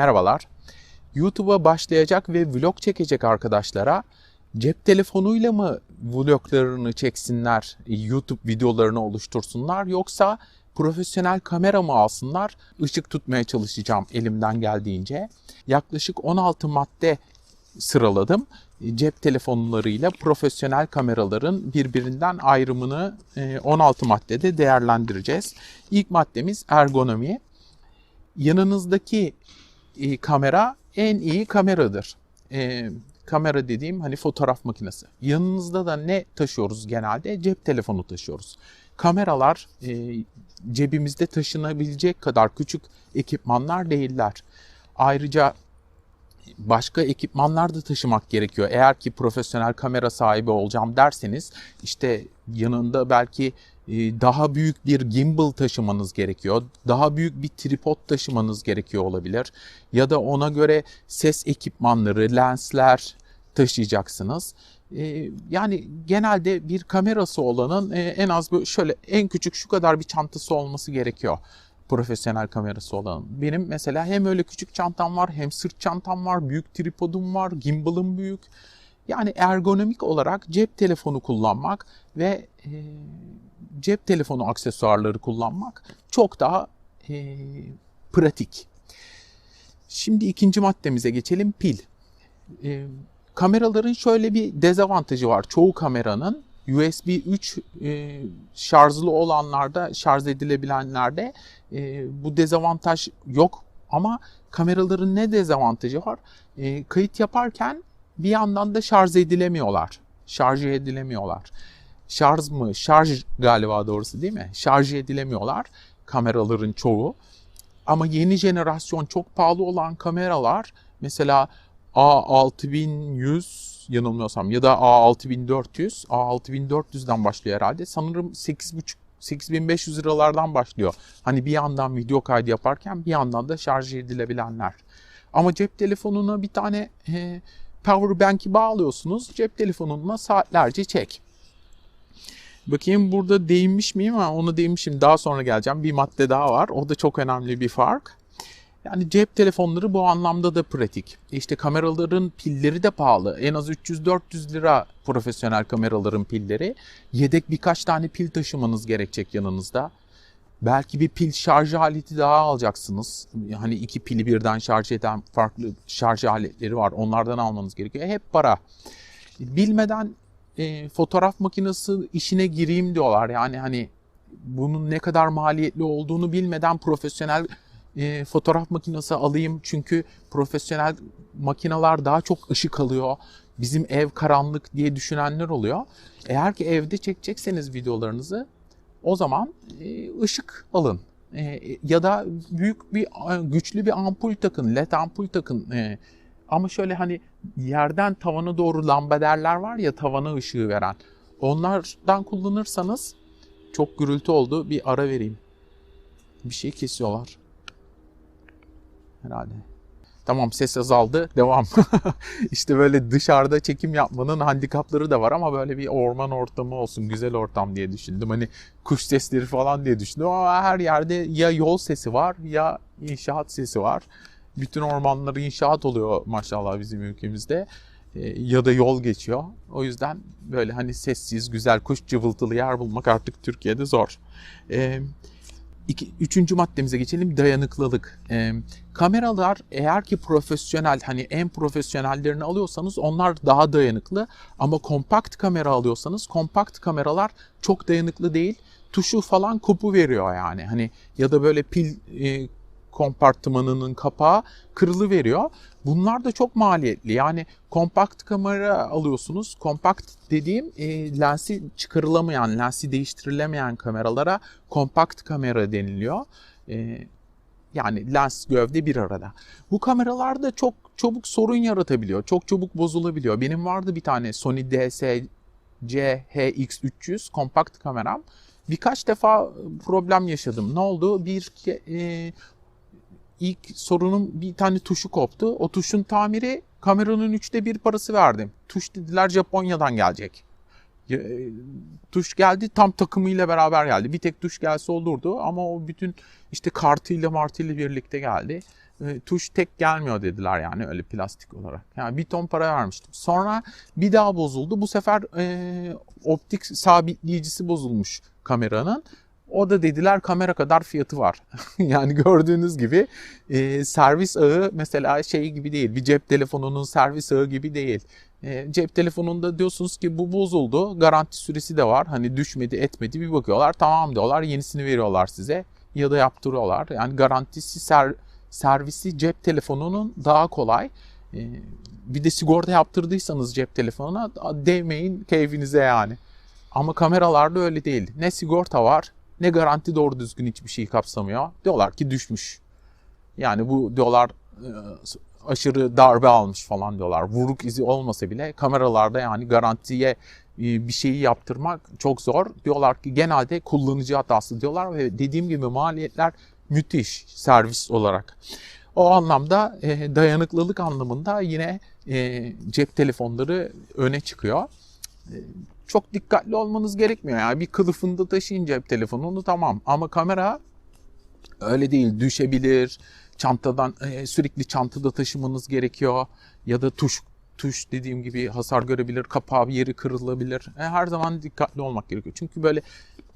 Merhabalar. YouTube'a başlayacak ve vlog çekecek arkadaşlara cep telefonuyla mı vloglarını çeksinler, YouTube videolarını oluştursunlar yoksa profesyonel kamera mı alsınlar? Işık tutmaya çalışacağım elimden geldiğince. Yaklaşık 16 madde sıraladım. Cep telefonlarıyla profesyonel kameraların birbirinden ayrımını e, 16 maddede değerlendireceğiz. İlk maddemiz ergonomi. Yanınızdaki e, kamera en iyi kameradır. E, kamera dediğim hani fotoğraf makinesi. Yanınızda da ne taşıyoruz genelde? Cep telefonu taşıyoruz. Kameralar e, cebimizde taşınabilecek kadar küçük ekipmanlar değiller. Ayrıca başka ekipmanlar da taşımak gerekiyor. Eğer ki profesyonel kamera sahibi olacağım derseniz işte yanında belki e, daha büyük bir gimbal taşımanız gerekiyor. Daha büyük bir tripod taşımanız gerekiyor olabilir. Ya da ona göre ses ekipmanları, lensler taşıyacaksınız. E, Yani genelde bir kamerası olanın e, en az şöyle en küçük şu kadar bir çantası olması gerekiyor profesyonel kamerası olan. Benim mesela hem öyle küçük çantam var hem sırt çantam var, büyük tripodum var, gimbalım büyük. Yani ergonomik olarak cep telefonu kullanmak ve e, cep telefonu aksesuarları kullanmak çok daha e, pratik. Şimdi ikinci maddemize geçelim pil. E, kameraların şöyle bir dezavantajı var. Çoğu kameranın USB 3 e, şarjlı olanlarda, şarj edilebilenlerde e, bu dezavantaj yok. Ama kameraların ne dezavantajı var? E, kayıt yaparken bir yandan da şarj edilemiyorlar. Şarj edilemiyorlar. Şarj mı? Şarj galiba doğrusu değil mi? Şarj edilemiyorlar kameraların çoğu. Ama yeni jenerasyon çok pahalı olan kameralar mesela A6100 yanılmıyorsam ya da A6400, A6400'den başlıyor herhalde. Sanırım 8.5 8500 liralardan başlıyor. Hani bir yandan video kaydı yaparken bir yandan da şarj edilebilenler. Ama cep telefonuna bir tane e, power bank'i bağlıyorsunuz. Cep telefonuna saatlerce çek. Bakayım burada değinmiş miyim ama onu değinmişim. Daha sonra geleceğim. Bir madde daha var. O da çok önemli bir fark. Yani cep telefonları bu anlamda da pratik. İşte kameraların pilleri de pahalı. En az 300-400 lira profesyonel kameraların pilleri. Yedek birkaç tane pil taşımanız gerekecek yanınızda. Belki bir pil şarj aleti daha alacaksınız. Hani iki pili birden şarj eden farklı şarj aletleri var. Onlardan almanız gerekiyor. Hep para. Bilmeden e, fotoğraf makinesi işine gireyim diyorlar. Yani hani bunun ne kadar maliyetli olduğunu bilmeden profesyonel e, fotoğraf makinesi alayım çünkü profesyonel makineler daha çok ışık alıyor. Bizim ev karanlık diye düşünenler oluyor. Eğer ki evde çekecekseniz videolarınızı o zaman e, ışık alın. E, ya da büyük bir güçlü bir ampul takın, led ampul takın. E, ama şöyle hani yerden tavana doğru lambaderler var ya tavana ışığı veren. Onlardan kullanırsanız çok gürültü oldu. Bir ara vereyim. Bir şey kesiyorlar herhalde. Tamam ses azaldı. Devam. işte böyle dışarıda çekim yapmanın handikapları da var ama böyle bir orman ortamı olsun, güzel ortam diye düşündüm. Hani kuş sesleri falan diye düşündüm ama her yerde ya yol sesi var ya inşaat sesi var. Bütün ormanlar inşaat oluyor maşallah bizim ülkemizde. E, ya da yol geçiyor. O yüzden böyle hani sessiz, güzel, kuş cıvıltılı yer bulmak artık Türkiye'de zor. Eee İki, üçüncü maddemize geçelim dayanıklılık. E, kameralar eğer ki profesyonel hani en profesyonellerini alıyorsanız onlar daha dayanıklı ama kompakt kamera alıyorsanız kompakt kameralar çok dayanıklı değil. Tuşu falan kopu veriyor yani hani ya da böyle pil e, kompartmanının kapağı kırılı veriyor. Bunlar da çok maliyetli. Yani kompakt kamera alıyorsunuz. Kompakt dediğim e, lensi çıkarılamayan, lensi değiştirilemeyen kameralara kompakt kamera deniliyor. E, yani lens gövde bir arada. Bu kameralar da çok çabuk sorun yaratabiliyor. Çok çabuk bozulabiliyor. Benim vardı bir tane Sony DSC HX300 kompakt kameram. Birkaç defa problem yaşadım. Ne oldu? Bir e, ilk sorunun bir tane tuşu koptu. O tuşun tamiri kameranın üçte bir parası verdim. Tuş dediler Japonya'dan gelecek. E, tuş geldi tam takımıyla beraber geldi. Bir tek tuş gelse olurdu ama o bütün işte kartıyla martıyla birlikte geldi. e, tuş tek gelmiyor dediler yani öyle plastik olarak. Yani bir ton para vermiştim. Sonra bir daha bozuldu. Bu sefer e, optik sabitleyicisi bozulmuş kameranın. O da dediler kamera kadar fiyatı var. yani gördüğünüz gibi e, servis ağı mesela şey gibi değil. Bir cep telefonunun servis ağı gibi değil. E, cep telefonunda diyorsunuz ki bu bozuldu. Garanti süresi de var. Hani düşmedi etmedi bir bakıyorlar. Tamam diyorlar. Yenisini veriyorlar size. Ya da yaptırıyorlar. Yani garantisi ser, servisi cep telefonunun daha kolay. E, bir de sigorta yaptırdıysanız cep telefonuna değmeyin keyfinize yani. Ama kameralarda öyle değil. Ne sigorta var ne garanti doğru düzgün hiçbir şey kapsamıyor. Diyorlar ki düşmüş. Yani bu diyorlar e, aşırı darbe almış falan diyorlar. Vuruk izi olmasa bile kameralarda yani garantiye e, bir şeyi yaptırmak çok zor. Diyorlar ki genelde kullanıcı hatası diyorlar ve dediğim gibi maliyetler müthiş servis olarak. O anlamda e, dayanıklılık anlamında yine cep telefonları öne çıkıyor çok dikkatli olmanız gerekmiyor. Yani bir kılıfında taşıyın cep telefonunu tamam ama kamera öyle değil düşebilir. Çantadan e, sürekli çantada taşımanız gerekiyor ya da tuş tuş dediğim gibi hasar görebilir, kapağı bir yeri kırılabilir. E, her zaman dikkatli olmak gerekiyor. Çünkü böyle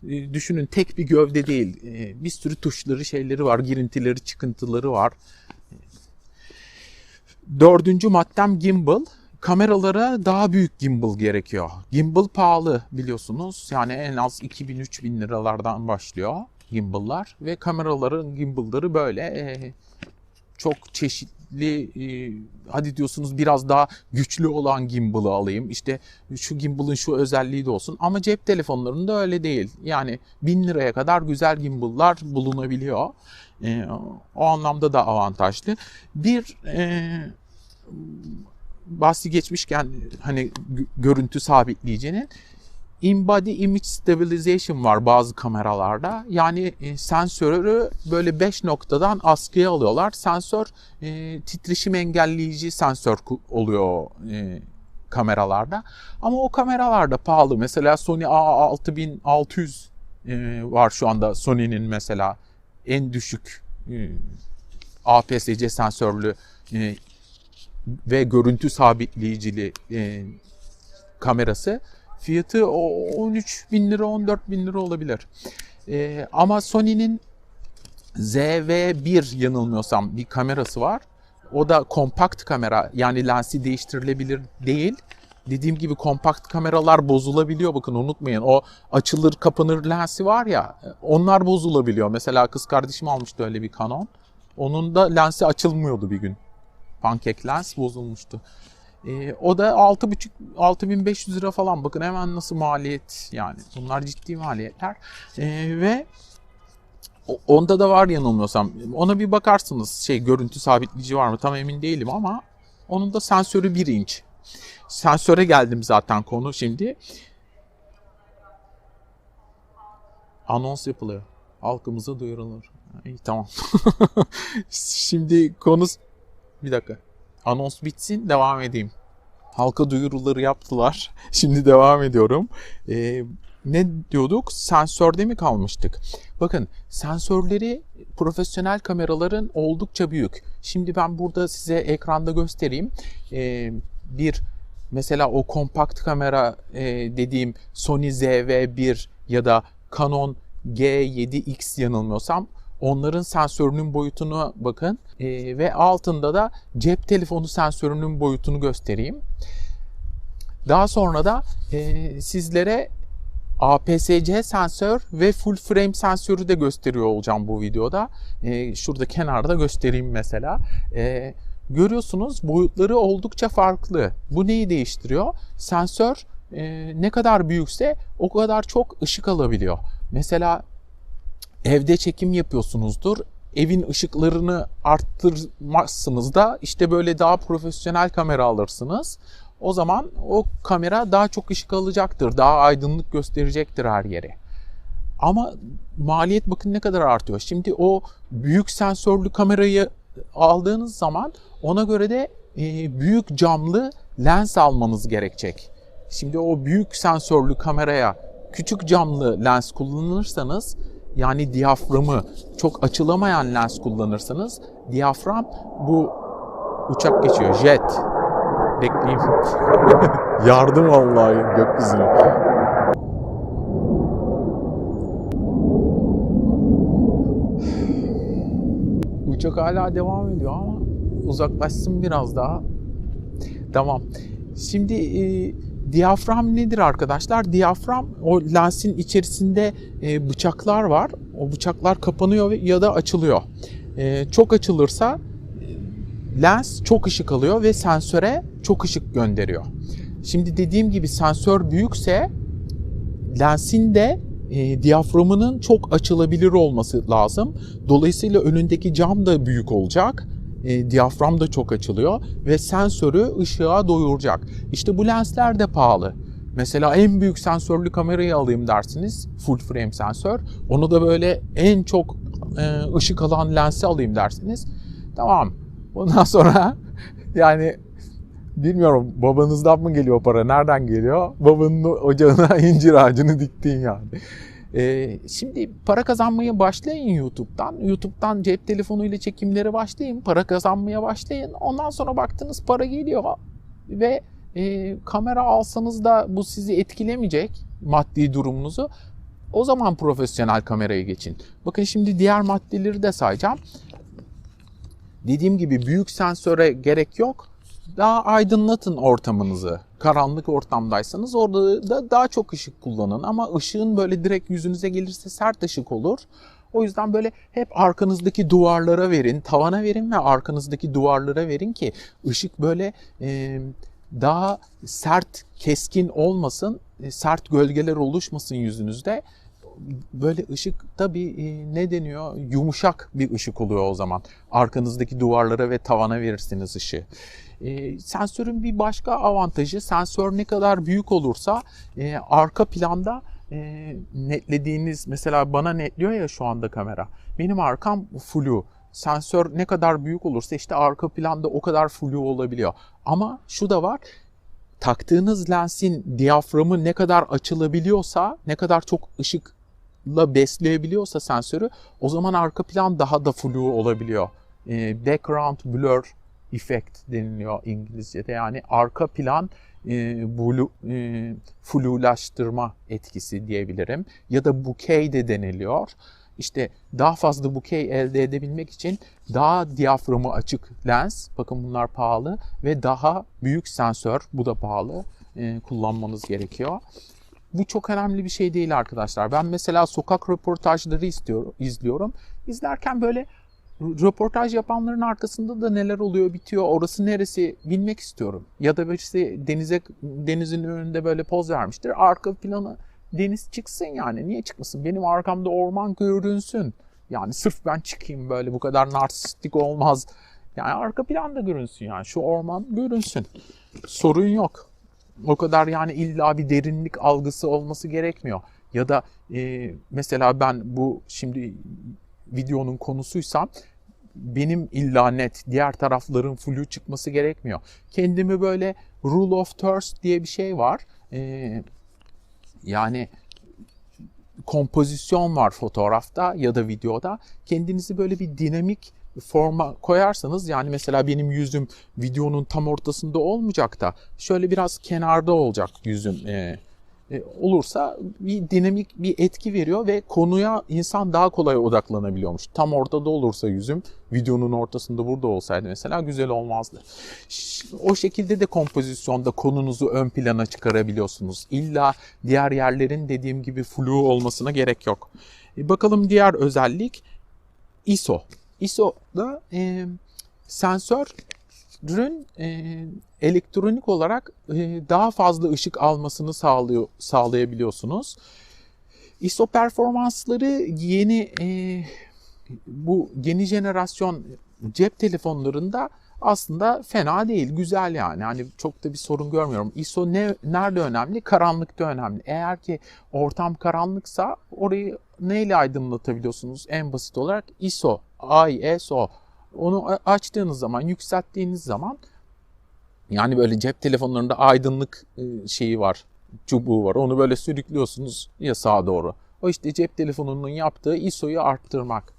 e, düşünün tek bir gövde değil. Bir sürü tuşları, şeyleri var, girintileri, çıkıntıları var. Dördüncü maddem gimbal kameralara daha büyük gimbal gerekiyor. Gimbal pahalı biliyorsunuz. Yani en az 2000-3000 liralardan başlıyor gimbal'lar ve kameraların gimbal'ları böyle e, çok çeşitli e, hadi diyorsunuz biraz daha güçlü olan gimbal'ı alayım. İşte şu gimbal'ın şu özelliği de olsun ama cep telefonlarında öyle değil. Yani 1000 liraya kadar güzel gimbal'lar bulunabiliyor. E, o anlamda da avantajlı. Bir e, bahsi geçmişken hani görüntü sabitleyicinin in-body image stabilization var bazı kameralarda. Yani e, sensörü böyle 5 noktadan askıya alıyorlar. Sensör e, titreşim engelleyici sensör oluyor e, kameralarda. Ama o kameralarda pahalı. Mesela Sony A6600 e, var şu anda Sony'nin mesela en düşük e, APS-C sensörlü e, ve görüntü sabitleyicili e, kamerası fiyatı 13 bin lira 14 bin lira olabilir. E, ama Sony'nin ZV1 yanılmıyorsam bir kamerası var. O da kompakt kamera yani lensi değiştirilebilir değil. Dediğim gibi kompakt kameralar bozulabiliyor bakın unutmayın. O açılır kapanır lensi var ya onlar bozulabiliyor. Mesela kız kardeşim almıştı öyle bir Canon. Onun da lensi açılmıyordu bir gün. Pancake lens bozulmuştu. E, o da 6,5 6500 lira falan. Bakın hemen nasıl maliyet yani. Bunlar ciddi maliyetler. E, ve onda da var yanılmıyorsam. Ona bir bakarsınız şey görüntü sabitleyici var mı tam emin değilim ama onun da sensörü 1 inç. Sensöre geldim zaten konu şimdi. Anons yapılıyor. Halkımıza duyurulur. İyi tamam. şimdi konu bir dakika. Anons bitsin devam edeyim. Halka duyuruları yaptılar. Şimdi devam ediyorum. Ee, ne diyorduk? Sensörde mi kalmıştık? Bakın sensörleri profesyonel kameraların oldukça büyük. Şimdi ben burada size ekranda göstereyim. Ee, bir mesela o kompakt kamera e, dediğim Sony ZV-1 ya da Canon G7X yanılmıyorsam Onların sensörünün boyutunu bakın e, ve altında da cep telefonu sensörünün boyutunu göstereyim. Daha sonra da e, sizlere APS-C sensör ve full frame sensörü de gösteriyor olacağım bu videoda. E, şurada kenarda göstereyim mesela. E, görüyorsunuz boyutları oldukça farklı. Bu neyi değiştiriyor? Sensör e, ne kadar büyükse o kadar çok ışık alabiliyor. Mesela evde çekim yapıyorsunuzdur. Evin ışıklarını arttırmazsınız da işte böyle daha profesyonel kamera alırsınız. O zaman o kamera daha çok ışık alacaktır. Daha aydınlık gösterecektir her yere. Ama maliyet bakın ne kadar artıyor. Şimdi o büyük sensörlü kamerayı aldığınız zaman ona göre de e, büyük camlı lens almanız gerekecek. Şimdi o büyük sensörlü kameraya küçük camlı lens kullanırsanız yani diyaframı çok açılamayan lens kullanırsanız diyafram bu uçak geçiyor. Jet. Bekleyeyim. Yardım vallahi gökyüzüne. Uçak hala devam ediyor ama uzaklaşsın biraz daha. Tamam. Şimdi e, diyafram nedir arkadaşlar? Diyafram o lensin içerisinde e, bıçaklar var. O bıçaklar kapanıyor ya da açılıyor. E, çok açılırsa e, lens çok ışık alıyor ve sensöre çok ışık gönderiyor. Şimdi dediğim gibi sensör büyükse lensin de e, diyaframının çok açılabilir olması lazım. Dolayısıyla önündeki cam da büyük olacak. E, diyafram da çok açılıyor ve sensörü ışığa doyuracak. İşte bu lensler de pahalı. Mesela en büyük sensörlü kamerayı alayım dersiniz. Full frame sensör. Onu da böyle en çok e, ışık alan lensi alayım dersiniz. Tamam. Bundan sonra yani bilmiyorum babanızdan mı geliyor para, nereden geliyor? Babanın ocağına incir ağacını diktin yani. Ee, şimdi para kazanmaya başlayın YouTube'dan. YouTube'dan cep telefonuyla çekimlere başlayın. Para kazanmaya başlayın. Ondan sonra baktınız para geliyor ve e, kamera alsanız da bu sizi etkilemeyecek maddi durumunuzu. O zaman profesyonel kameraya geçin. Bakın şimdi diğer maddeleri de sayacağım. Dediğim gibi büyük sensöre gerek yok. Daha aydınlatın ortamınızı. Karanlık ortamdaysanız orada da daha çok ışık kullanın. Ama ışığın böyle direkt yüzünüze gelirse sert ışık olur. O yüzden böyle hep arkanızdaki duvarlara verin, tavana verin ve arkanızdaki duvarlara verin ki ışık böyle e, daha sert, keskin olmasın, e, sert gölgeler oluşmasın yüzünüzde. Böyle ışık tabii e, ne deniyor? Yumuşak bir ışık oluyor o zaman. Arkanızdaki duvarlara ve tavana verirsiniz ışığı. E, sensörün bir başka avantajı sensör ne kadar büyük olursa e, arka planda e, netlediğiniz mesela bana netliyor ya şu anda kamera. Benim arkam flu. Sensör ne kadar büyük olursa işte arka planda o kadar flu olabiliyor. Ama şu da var taktığınız lensin diyaframı ne kadar açılabiliyorsa, ne kadar çok ışıkla besleyebiliyorsa sensörü o zaman arka plan daha da flu olabiliyor. E, background blur effect deniliyor İngilizce'de. Yani arka plan e, blu, e, flulaştırma etkisi diyebilirim. Ya da bokeh de deniliyor. İşte daha fazla bokeh elde edebilmek için daha diyaframı açık lens, bakın bunlar pahalı ve daha büyük sensör, bu da pahalı, e, kullanmanız gerekiyor. Bu çok önemli bir şey değil arkadaşlar. Ben mesela sokak röportajları istiyorum, izliyorum. İzlerken böyle röportaj yapanların arkasında da neler oluyor bitiyor orası neresi bilmek istiyorum. Ya da işte denize denizin önünde böyle poz vermiştir. Arka planı deniz çıksın yani. Niye çıkmasın? Benim arkamda orman görünsün. Yani sırf ben çıkayım böyle bu kadar narsistik olmaz. Yani arka planda görünsün yani. Şu orman görünsün. Sorun yok. O kadar yani illa bir derinlik algısı olması gerekmiyor. Ya da e, mesela ben bu şimdi videonun konusuysam benim illa net diğer tarafların flu çıkması gerekmiyor. Kendimi böyle rule of thirst diye bir şey var. Ee, yani kompozisyon var fotoğrafta ya da videoda. Kendinizi böyle bir dinamik forma koyarsanız yani mesela benim yüzüm videonun tam ortasında olmayacak da şöyle biraz kenarda olacak yüzüm. Ee, e, olursa bir dinamik bir etki veriyor ve konuya insan daha kolay odaklanabiliyormuş. Tam ortada olursa yüzüm, videonun ortasında burada olsaydı mesela güzel olmazdı. O şekilde de kompozisyonda konunuzu ön plana çıkarabiliyorsunuz. İlla diğer yerlerin dediğim gibi flu olmasına gerek yok. E bakalım diğer özellik ISO. ISO'da e, sensör ürün e, elektronik olarak e, daha fazla ışık almasını sağlıyor sağlayabiliyorsunuz. ISO performansları yeni e, bu yeni jenerasyon cep telefonlarında aslında fena değil, güzel yani. Hani çok da bir sorun görmüyorum. ISO ne nerede önemli? Karanlıkta önemli. Eğer ki ortam karanlıksa orayı neyle aydınlatabiliyorsunuz? En basit olarak ISO, ISO onu açtığınız zaman, yükselttiğiniz zaman yani böyle cep telefonlarında aydınlık e, şeyi var, çubuğu var. Onu böyle sürüklüyorsunuz ya sağa doğru. O işte cep telefonunun yaptığı ISO'yu arttırmak.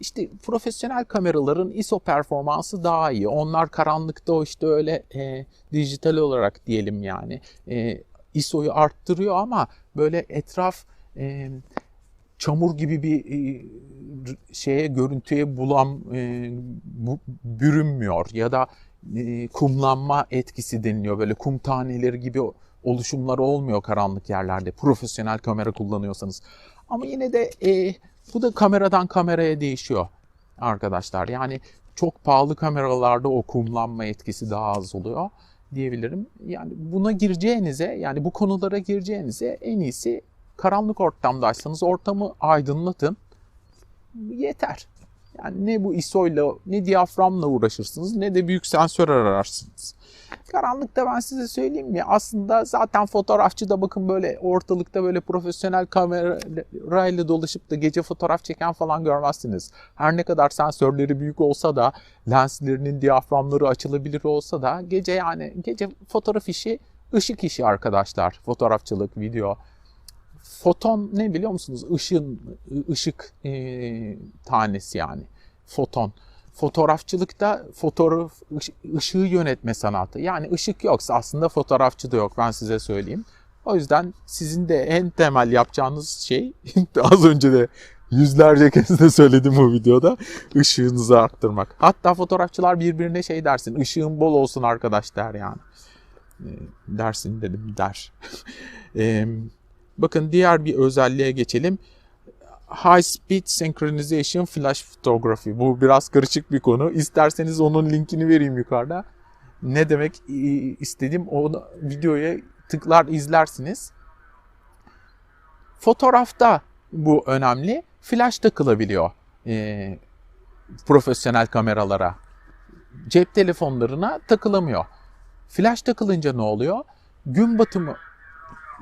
İşte profesyonel kameraların ISO performansı daha iyi. Onlar karanlıkta işte öyle e, dijital olarak diyelim yani e, ISO'yu arttırıyor ama böyle etraf e, çamur gibi bir e, şeye görüntüye bulam e, bürünmüyor ya da e, kumlanma etkisi deniliyor. Böyle kum taneleri gibi oluşumlar olmuyor karanlık yerlerde profesyonel kamera kullanıyorsanız. Ama yine de e, bu da kameradan kameraya değişiyor arkadaşlar. Yani çok pahalı kameralarda o kumlanma etkisi daha az oluyor diyebilirim. Yani buna gireceğinize yani bu konulara gireceğinize en iyisi karanlık ortamdaysanız ortamı aydınlatın. Yeter. Yani ne bu ISO ile ne diyaframla uğraşırsınız ne de büyük sensör ararsınız. Karanlıkta ben size söyleyeyim mi? Aslında zaten fotoğrafçı da bakın böyle ortalıkta böyle profesyonel kamerayla dolaşıp da gece fotoğraf çeken falan görmezsiniz. Her ne kadar sensörleri büyük olsa da lenslerinin diyaframları açılabilir olsa da gece yani gece fotoğraf işi ışık işi arkadaşlar. Fotoğrafçılık, video. Foton ne biliyor musunuz? Işın, ışık e, tanesi yani. Foton. Fotoğrafçılıkta fotoğraf ışığı yönetme sanatı. Yani ışık yoksa aslında fotoğrafçı da yok ben size söyleyeyim. O yüzden sizin de en temel yapacağınız şey az önce de yüzlerce kez de söyledim bu videoda ışığınızı arttırmak. Hatta fotoğrafçılar birbirine şey dersin ışığın bol olsun arkadaş der yani. E, dersin dedim der. e, bakın diğer bir özelliğe geçelim. High Speed Synchronization Flash Photography. Bu biraz karışık bir konu. İsterseniz onun linkini vereyim yukarıda. Ne demek istedim onu videoya tıklar izlersiniz. Fotoğrafta bu önemli. Flash takılabiliyor e, profesyonel kameralara. Cep telefonlarına takılamıyor. Flash takılınca ne oluyor? Gün batımı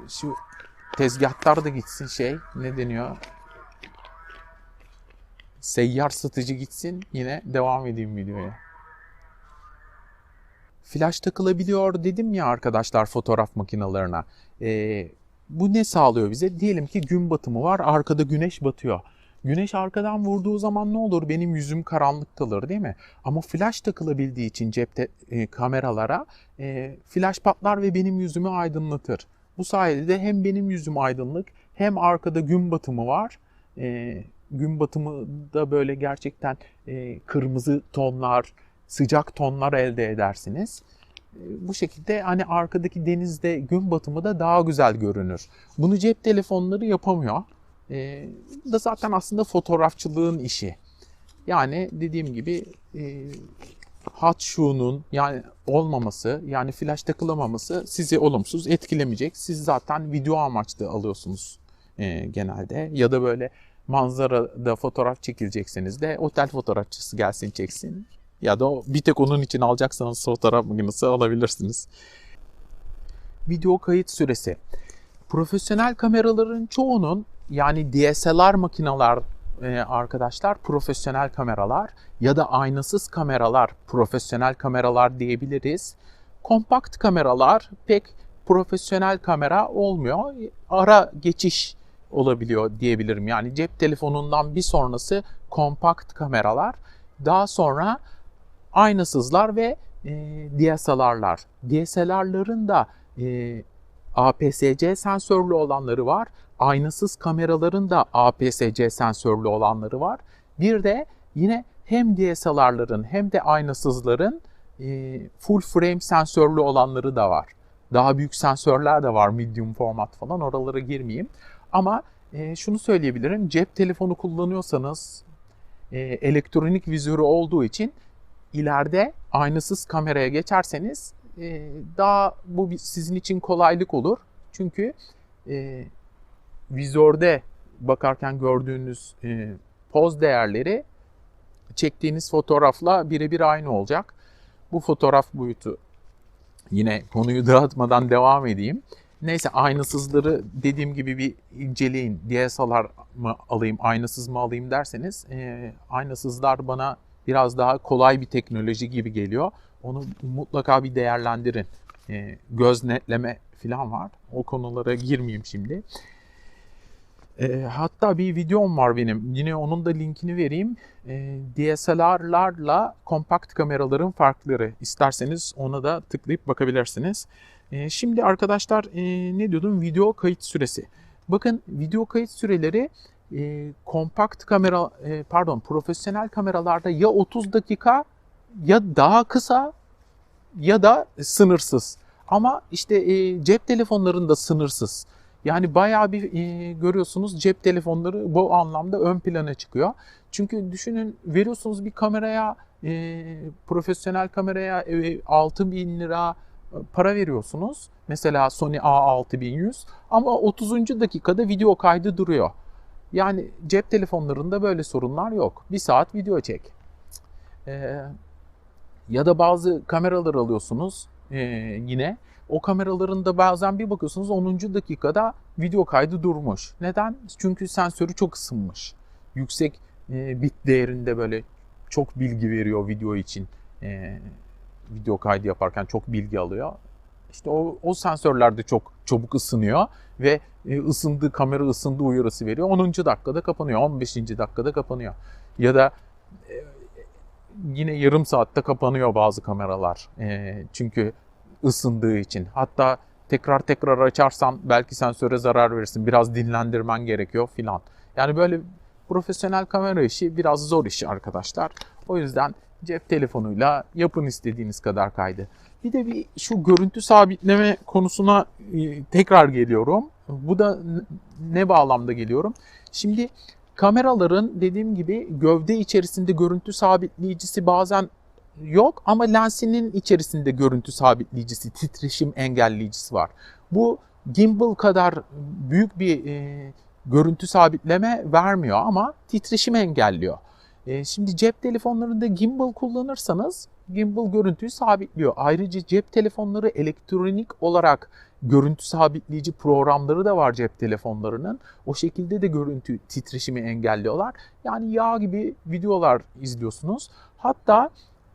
şu tezgahlar gitsin şey ne deniyor? seyyar satıcı gitsin yine devam edeyim videoya. Flash takılabiliyor dedim ya arkadaşlar fotoğraf makinalarına. Ee, bu ne sağlıyor bize? Diyelim ki gün batımı var arkada güneş batıyor. Güneş arkadan vurduğu zaman ne olur? Benim yüzüm karanlık kalır değil mi? Ama flash takılabildiği için cepte e, kameralara e, flash patlar ve benim yüzümü aydınlatır. Bu sayede hem benim yüzüm aydınlık hem arkada gün batımı var. E, gün batımı da böyle gerçekten e, kırmızı tonlar, sıcak tonlar elde edersiniz. E, bu şekilde hani arkadaki denizde gün batımı da daha güzel görünür. Bunu cep telefonları yapamıyor. E, bu da zaten aslında fotoğrafçılığın işi. Yani dediğim gibi e, hat şuunun yani olmaması yani flash takılamaması sizi olumsuz etkilemeyecek. Siz zaten video amaçlı alıyorsunuz e, genelde ya da böyle manzarada fotoğraf çekilecekseniz de otel fotoğrafçısı gelsin çeksin. Ya da bir tek onun için alacaksanız fotoğraf makinesi alabilirsiniz. Video kayıt süresi. Profesyonel kameraların çoğunun yani DSLR makineler e, arkadaşlar profesyonel kameralar ya da aynasız kameralar profesyonel kameralar diyebiliriz. Kompakt kameralar pek profesyonel kamera olmuyor. Ara geçiş olabiliyor diyebilirim. Yani cep telefonundan bir sonrası kompakt kameralar, daha sonra aynasızlar ve e, DSLR'lar. DSLR'ların da e, APS-C sensörlü olanları var. Aynasız kameraların da APS-C sensörlü olanları var. Bir de yine hem DSLR'ların hem de aynasızların e, full frame sensörlü olanları da var. Daha büyük sensörler de var, medium format falan. Oralara girmeyeyim. Ama e, şunu söyleyebilirim. Cep telefonu kullanıyorsanız e, elektronik vizörü olduğu için ileride aynasız kameraya geçerseniz e, daha bu sizin için kolaylık olur. Çünkü e, vizörde bakarken gördüğünüz e, poz değerleri çektiğiniz fotoğrafla birebir aynı olacak. Bu fotoğraf boyutu yine konuyu dağıtmadan devam edeyim. Neyse aynasızları dediğim gibi bir inceleyin. DSLR mı alayım, aynasız mı alayım derseniz e, aynasızlar bana biraz daha kolay bir teknoloji gibi geliyor. Onu mutlaka bir değerlendirin. E, göz netleme falan var. O konulara girmeyeyim şimdi. E, hatta bir videom var benim. Yine onun da linkini vereyim. E, DSLR'larla kompakt kameraların farkları. İsterseniz ona da tıklayıp bakabilirsiniz. E, şimdi arkadaşlar e, ne diyordum? Video kayıt süresi. Bakın video kayıt süreleri e, kompakt kamera e, pardon profesyonel kameralarda ya 30 dakika ya daha kısa ya da sınırsız. Ama işte e, cep telefonlarında sınırsız. Yani bayağı bir e, görüyorsunuz cep telefonları bu anlamda ön plana çıkıyor. Çünkü düşünün veriyorsunuz bir kameraya e, profesyonel kameraya e, 6 bin lira e, para veriyorsunuz. Mesela Sony A6100 ama 30. dakikada video kaydı duruyor. Yani cep telefonlarında böyle sorunlar yok. Bir saat video çek. Ee, ya da bazı kameralar alıyorsunuz ee, yine. O kameraların da bazen bir bakıyorsunuz 10. dakikada video kaydı durmuş. Neden? Çünkü sensörü çok ısınmış. Yüksek e, bit değerinde böyle çok bilgi veriyor video için. E, video kaydı yaparken çok bilgi alıyor. İşte o, o sensörler de çok çabuk ısınıyor ve e, ısındı kamera ısındı uyarısı veriyor. 10. dakikada kapanıyor, 15. dakikada kapanıyor. Ya da e, yine yarım saatte kapanıyor bazı kameralar. E, çünkü ısındığı için. Hatta tekrar tekrar açarsan belki sensöre zarar verirsin. Biraz dinlendirmen gerekiyor filan. Yani böyle profesyonel kamera işi biraz zor iş arkadaşlar. O yüzden cep telefonuyla yapın istediğiniz kadar kaydı. Bir de bir şu görüntü sabitleme konusuna tekrar geliyorum. Bu da ne bağlamda geliyorum? Şimdi kameraların dediğim gibi gövde içerisinde görüntü sabitleyicisi bazen yok ama lensinin içerisinde görüntü sabitleyicisi, titreşim engelleyicisi var. Bu gimbal kadar büyük bir e, görüntü sabitleme vermiyor ama titreşim engelliyor. E, şimdi cep telefonlarında gimbal kullanırsanız gimbal görüntüyü sabitliyor. Ayrıca cep telefonları elektronik olarak görüntü sabitleyici programları da var cep telefonlarının. O şekilde de görüntü titreşimi engelliyorlar. Yani yağ gibi videolar izliyorsunuz. Hatta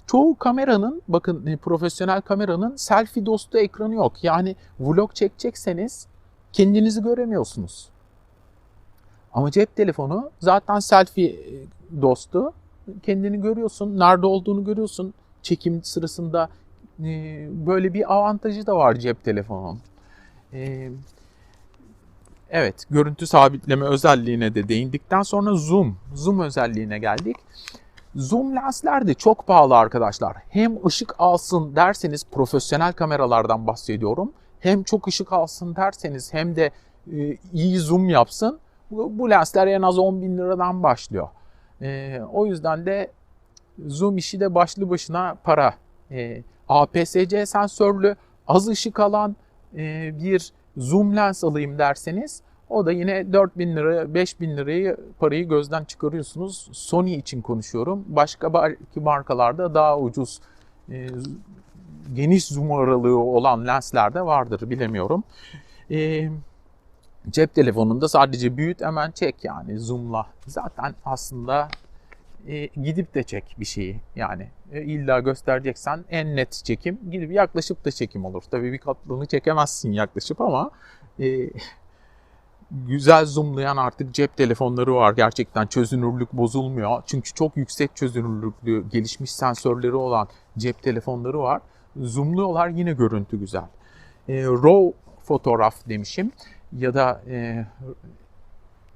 çoğu kameranın bakın e, profesyonel kameranın selfie dostu ekranı yok. Yani vlog çekecekseniz kendinizi göremiyorsunuz. Ama cep telefonu zaten selfie e, dostu. Kendini görüyorsun, nerede olduğunu görüyorsun. Çekim sırasında e, böyle bir avantajı da var cep telefonunun. Evet, görüntü sabitleme özelliğine de değindikten sonra zoom, zoom özelliğine geldik. Zoom lensler de çok pahalı arkadaşlar. Hem ışık alsın derseniz profesyonel kameralardan bahsediyorum. Hem çok ışık alsın derseniz hem de e, iyi zoom yapsın. Bu, bu lensler en az 10 bin liradan başlıyor. E, o yüzden de zoom işi de başlı başına para. E, APS-C sensörlü az ışık alan e, bir zoom lens alayım derseniz o da yine 4000 lira, 5000 lirayı parayı gözden çıkarıyorsunuz. Sony için konuşuyorum. Başka belki markalarda daha ucuz e, geniş zoom aralığı olan lensler de vardır bilemiyorum. E, cep telefonunda sadece büyüt hemen çek yani zoomla. Zaten aslında e, gidip de çek bir şeyi yani. E, illa göstereceksen en net çekim gidip yaklaşıp da çekim olur. Tabii bir katlığını çekemezsin yaklaşıp ama e, güzel zoomlayan artık cep telefonları var. Gerçekten çözünürlük bozulmuyor. Çünkü çok yüksek çözünürlüklü, gelişmiş sensörleri olan cep telefonları var. Zoomluyorlar yine görüntü güzel. E, RAW fotoğraf demişim ya da e,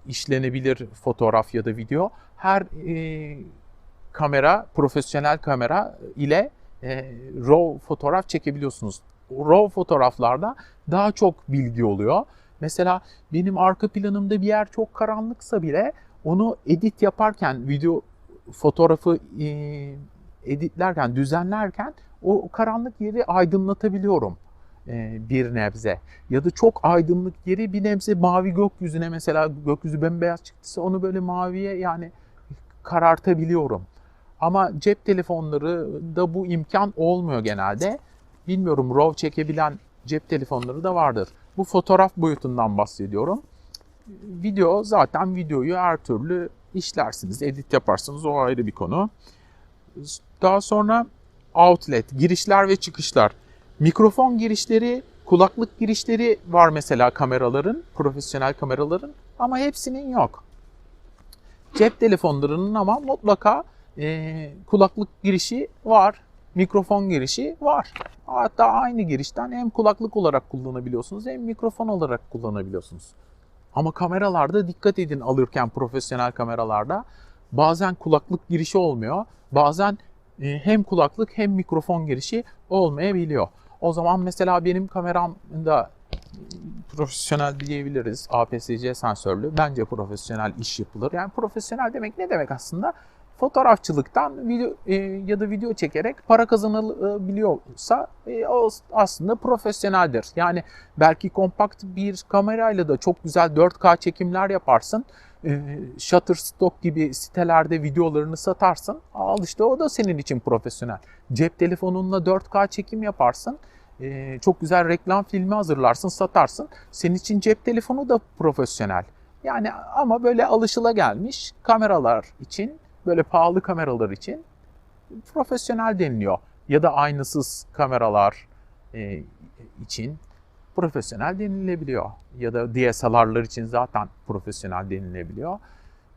işlenebilir fotoğraf ya da video. Her e, kamera, profesyonel kamera ile e, RAW fotoğraf çekebiliyorsunuz. RAW fotoğraflarda daha çok bilgi oluyor. Mesela benim arka planımda bir yer çok karanlıksa bile onu edit yaparken, video fotoğrafı e, editlerken, düzenlerken o karanlık yeri aydınlatabiliyorum e, bir nebze. Ya da çok aydınlık yeri bir nebze mavi gökyüzüne mesela gökyüzü bembeyaz çıktıysa onu böyle maviye yani karartabiliyorum. Ama cep telefonları da bu imkan olmuyor genelde. Bilmiyorum RAW çekebilen cep telefonları da vardır. Bu fotoğraf boyutundan bahsediyorum. Video zaten videoyu her türlü işlersiniz, edit yaparsınız o ayrı bir konu. Daha sonra outlet, girişler ve çıkışlar. Mikrofon girişleri kulaklık girişleri var mesela kameraların, profesyonel kameraların ama hepsinin yok. Cep telefonlarının ama mutlaka e, kulaklık girişi var, mikrofon girişi var. Hatta aynı girişten hem kulaklık olarak kullanabiliyorsunuz hem mikrofon olarak kullanabiliyorsunuz. Ama kameralarda dikkat edin alırken profesyonel kameralarda bazen kulaklık girişi olmuyor. Bazen e, hem kulaklık hem mikrofon girişi olmayabiliyor. O zaman mesela benim kameramda profesyonel diyebiliriz. APS-C sensörlü. Bence profesyonel iş yapılır. Yani profesyonel demek ne demek aslında? Fotoğrafçılıktan video e, ya da video çekerek para kazanılabiliyorsa e, o aslında profesyoneldir. Yani belki kompakt bir kamerayla da çok güzel 4K çekimler yaparsın. E, Shutterstock gibi sitelerde videolarını satarsın. Al işte o da senin için profesyonel. Cep telefonunla 4K çekim yaparsın. E, çok güzel reklam filmi hazırlarsın, satarsın. Senin için cep telefonu da profesyonel. Yani ama böyle alışıla gelmiş kameralar için, böyle pahalı kameralar için profesyonel deniliyor. Ya da aynasız kameralar e, için profesyonel denilebiliyor. Ya da DSLR'lar için zaten profesyonel denilebiliyor.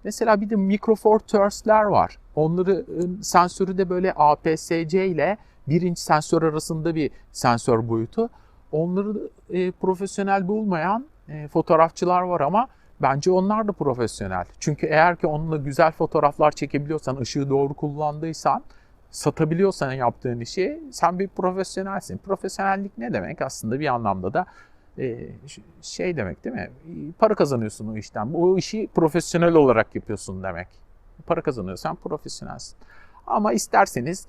Mesela bir de Micro Four Thirds'ler var. Onların sensörü de böyle APS-C ile 1 inç sensör arasında bir sensör boyutu. Onları e, profesyonel bulmayan e, fotoğrafçılar var ama bence onlar da profesyonel. Çünkü eğer ki onunla güzel fotoğraflar çekebiliyorsan, ışığı doğru kullandıysan, satabiliyorsan yaptığın işi sen bir profesyonelsin. Profesyonellik ne demek? Aslında bir anlamda da e, şey demek değil mi? Para kazanıyorsun o işten. O işi profesyonel olarak yapıyorsun demek. Para kazanıyorsan profesyonelsin. Ama isterseniz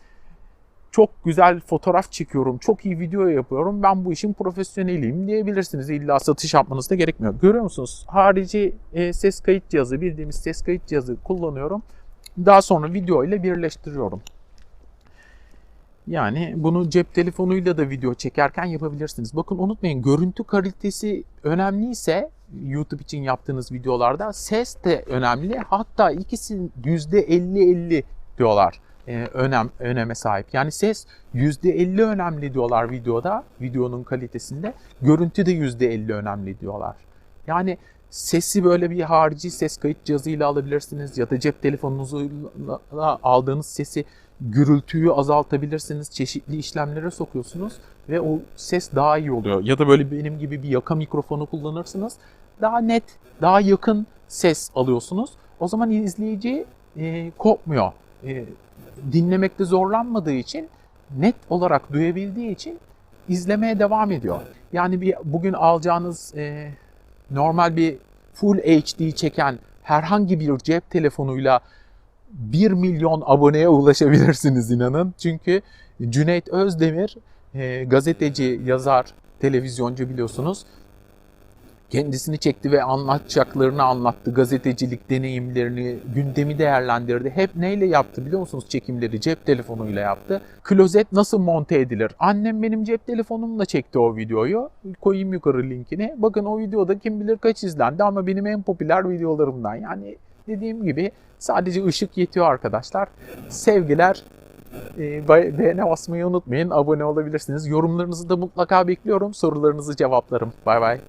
çok güzel fotoğraf çekiyorum, çok iyi video yapıyorum, ben bu işin profesyoneliyim diyebilirsiniz. İlla satış yapmanız da gerekmiyor. Görüyor musunuz? Harici e, ses kayıt cihazı, bildiğimiz ses kayıt cihazı kullanıyorum. Daha sonra video ile birleştiriyorum. Yani bunu cep telefonuyla da video çekerken yapabilirsiniz. Bakın unutmayın görüntü kalitesi önemliyse YouTube için yaptığınız videolarda ses de önemli. Hatta ikisi %50-50 diyorlar e, önem öneme sahip. Yani ses %50 önemli diyorlar videoda, videonun kalitesinde. Görüntü de %50 önemli diyorlar. Yani sesi böyle bir harici ses kayıt cihazıyla alabilirsiniz ya da cep telefonunuzla aldığınız sesi gürültüyü azaltabilirsiniz. Çeşitli işlemlere sokuyorsunuz ve o ses daha iyi oluyor. Ya da böyle benim gibi bir yaka mikrofonu kullanırsınız. Daha net, daha yakın ses alıyorsunuz. O zaman izleyici e, kopmuyor. E, dinlemekte zorlanmadığı için net olarak duyabildiği için izlemeye devam ediyor. Yani bir bugün alacağınız e, normal bir full HD çeken herhangi bir cep telefonuyla 1 milyon aboneye ulaşabilirsiniz inanın. Çünkü Cüneyt Özdemir e, gazeteci, yazar, televizyoncu biliyorsunuz. Kendisini çekti ve anlatacaklarını anlattı. Gazetecilik deneyimlerini, gündemi değerlendirdi. Hep neyle yaptı biliyor musunuz çekimleri? Cep telefonuyla yaptı. Klozet nasıl monte edilir? Annem benim cep telefonumla çekti o videoyu. Koyayım yukarı linkini. Bakın o videoda kim bilir kaç izlendi ama benim en popüler videolarımdan. Yani dediğim gibi sadece ışık yetiyor arkadaşlar. Sevgiler. E, beğene basmayı unutmayın. Abone olabilirsiniz. Yorumlarınızı da mutlaka bekliyorum. Sorularınızı cevaplarım. Bay bay.